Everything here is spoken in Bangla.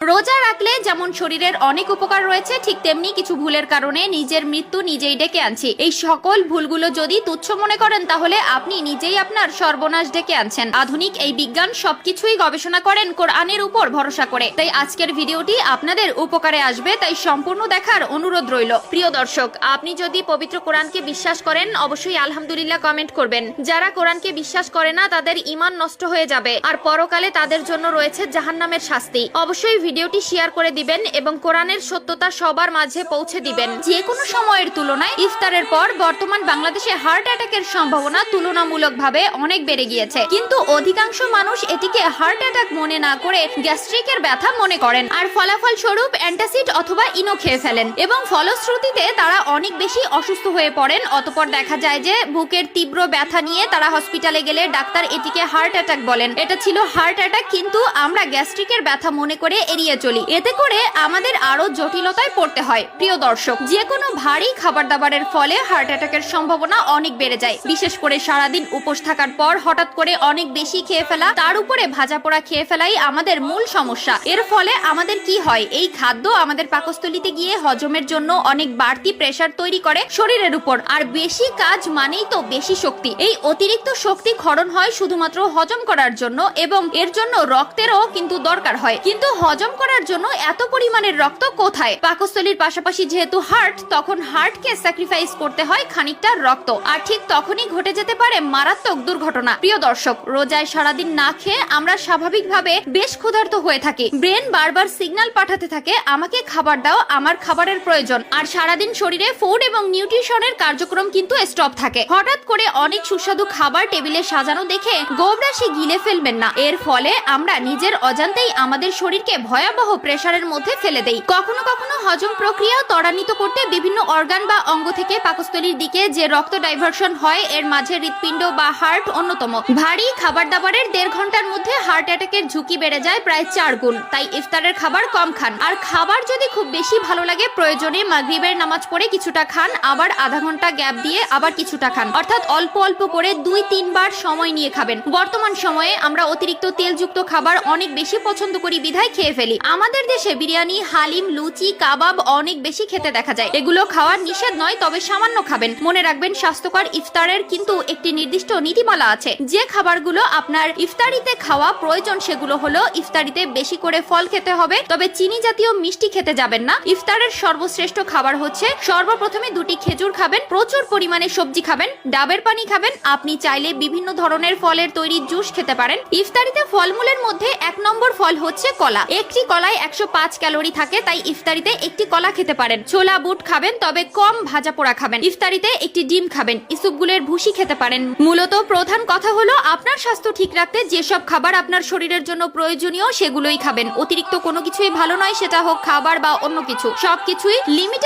রোজা রাখলে যেমন শরীরের অনেক উপকার রয়েছে, ঠিক তেমনি কিছু ভুলের কারণে নিজের মৃত্যু নিজেই ডেকে আনছি। এই সকল ভুলগুলো যদি তুচ্ছ মনে করেন, তাহলে আপনি নিজেই আপনার সর্বনাশ ডেকে আনছেন। আধুনিক এই বিজ্ঞান সবকিছুই গবেষণা করেন, কোরআনের উপর ভরসা করে। তাই আজকের ভিডিওটি আপনাদের উপকারে আসবে, তাই সম্পূর্ণ দেখার অনুরোধ রইল। প্রিয় দর্শক, আপনি যদি পবিত্র কোরআনকে বিশ্বাস করেন, অবশ্যই আলহামদুলিল্লাহ কমেন্ট করবেন। যারা কোরআনকে বিশ্বাস করে না, তাদের ইমান নষ্ট হয়ে যাবে। আর পরকালে তাদের জন্য রয়েছে জাহান্নামের শাস্তি। অবশ্যই ভিডিওটি শেয়ার করে দিবেন এবং কোরআনের সত্যতা সবার মাঝে পৌঁছে দিবেন। যে কোনো সময়ের তুলনায় ইফতারের পর বর্তমান বাংলাদেশে হার্ট অ্যাটাকের সম্ভাবনা তুলনামূলকভাবে অনেক বেড়ে গিয়েছে। কিন্তু অধিকাংশ মানুষ এটিকে হার্ট অ্যাটাক মনে না করে গ্যাস্ট্রিকের ব্যথা মনে করেন। আর ফলাফল স্বরূপ অ্যান্টাসিড অথবা ইনো খেয়ে ফেলেন। এবং ফলশ্রুতিতে তারা অনেক বেশি অসুস্থ হয়ে পড়েন। অতপর দেখা যায় যে বুকের তীব্র ব্যথা নিয়ে তারা হসপিটালে গেলে ডাক্তার এটিকে হার্ট অ্যাটাক বলেন। এটা ছিল হার্ট অ্যাটাক, কিন্তু আমরা গ্যাস্ট্রিকের ব্যথা মনে করে এড়িয়ে চলি। এতে করে আমাদের আরও জটিলতায় পড়তে হয়, প্রিয় দর্শক। যে কোনো ভারী খাবার দাবারের ফলে হার্ট অ্যাটাকের সম্ভাবনা অনেক বেড়ে যায়। বিশেষ করে সারাদিন উপোস থাকার পর হঠাৎ করে অনেক বেশি খেয়ে ফেলা, তার উপরে ভাজা পোড়া খেয়ে ফেলাই আমাদের মূল সমস্যা। এর ফলে আমাদের কি হয়? এই খাদ্য আমাদের পাকস্থলিতে গিয়ে হজমের জন্য অনেক বাড়তি প্রেসার তৈরি করে শরীরের উপর। আর বেশি কাজ মানেই তো বেশি শক্তি। এই অতিরিক্ত শক্তি ক্ষরণ হয় শুধুমাত্র হজম করার জন্য এবং এর জন্য রক্তেরও কিন্তু দরকার হয়। কিন্তু হজম করার জন্য এত পরিমাণের রক্ত কোথায়? পাকস্থলীর পাশাপাশি যেহেতু হার্ট, তখন হার্টকে স্যাক্রিফাইস করতে হয় খানিকটা রক্ত। আর ঠিক তখনই ঘটে যেতে পারে মারাত্মক দুর্ঘটনা। প্রিয় দর্শক, রোজায় সারাদিন না খেয়ে আমরা স্বাভাবিকভাবে বেশ ক্ষুধার্ত হয়ে থাকি। ব্রেন বারবার সিগন্যাল পাঠাতে থাকে, আমাকে খাবার দাও, আমার খাবারের প্রয়োজন। আর সারাদিন শরীরে ফুড এবং নিউট্রিশনের কার্যক্রম কিন্তু স্টপ থাকে। হঠাৎ করে অনেক সুস্বাদু খাবার টেবিলে সাজানো দেখে গোবরাশি গিলে ফেলবেন না। এর ফলে আমরা নিজের অজান্তেই আমাদের শরীরকে ভয়াবহ প্রেসারের মধ্যে ফেলে দেই। কখনো কখনো হজম প্রক্রিয়া ত্বরান্বিত করতে বিভিন্ন অর্গান বা অঙ্গ থেকে পাকস্থলীর দিকে যে রক্ত ডাইভার্সন হয়, এর মাঝে হৃৎপিণ্ড বা হার্ট অন্যতম। ভারী খাবার দাবারের দেড় ঘণ্টার মধ্যে হার্ট অ্যাটাকের ঝুঁকি বেড়ে যায় প্রায় চার গুণ। তাই ইফতারের খাবার কম খান। আর খাবার যদি খুব বেশি ভালো লাগে, প্রয়োজনে মাগরিবের নামাজ পড়ে কিছুটা খান, আবার আধা ঘণ্টা গ্যাপ দিয়ে আবার কিছুটা খান। অর্থাৎ অল্প অল্প করে দুই, তিনবার সময় নিয়ে খাবেন। বর্তমান সময়ে আমরা অতিরিক্ত তেলযুক্ত খাবার অনেক বেশি পছন্দ করি বিধায় খেয়ে ফেলি। আমাদের দেশে বিরিয়ানি, হালিম, লুচি, কাবাব অনেক বেশি খেতে দেখা যায়। এগুলো খাওয়ার নিষেধ নয়, তবে সামান্য খাবেন। মনে রাখবেন, স্বাস্থ্যকর ইফতারের কিন্তু একটি নির্দিষ্ট নীতিমালা আছে। যে খাবারগুলো আপনার ইফতারিতে খাওয়া প্রয়োজন, সেগুলো হলো ইফতারিতে বেশি করে ফল খেতে হবে। তবে চিনি জাতীয় মিষ্টি খেতে যাবেন না। ইফতারের সর্বশ্রেষ্ঠ খাবার হচ্ছে, সর্বপ্রথমে দুটি খেজুর খাবেন, প্রচুর পরিমাণে সবজি খাবেন, ডাবের পানি খাবেন। আপনি চাইলে বিভিন্ন ধরনের ফলের তৈরি জুস খেতে পারেন। ইফতারিতে ফলমূলের মধ্যে এক নম্বর ফল হচ্ছে কলা। একটি কলায় একশো পাঁচ ক্যালোরি থাকে, তাই ইফতারিতে একটি কলা খেতে পারেন। ছোলা, বুট খাবেন, তবে কম ভাজা পোড়া খাবেন। ইফতারিতে একটি ডিম খাবেন ইসুপগুলের ভুসি খেতে পারেন। মূলত প্রধান কথা হলো আপনার স্বাস্থ্য ঠিক রাখতে যেসব খাবার আপনার শরীরের জন্য প্রয়োজনীয় সেগুলোই খাবেন। অতিরিক্ত কোনো কিছুই ভালো নয়, সেটা হোক খাবার বা অন্য কিছু। সবকিছুই লিমিট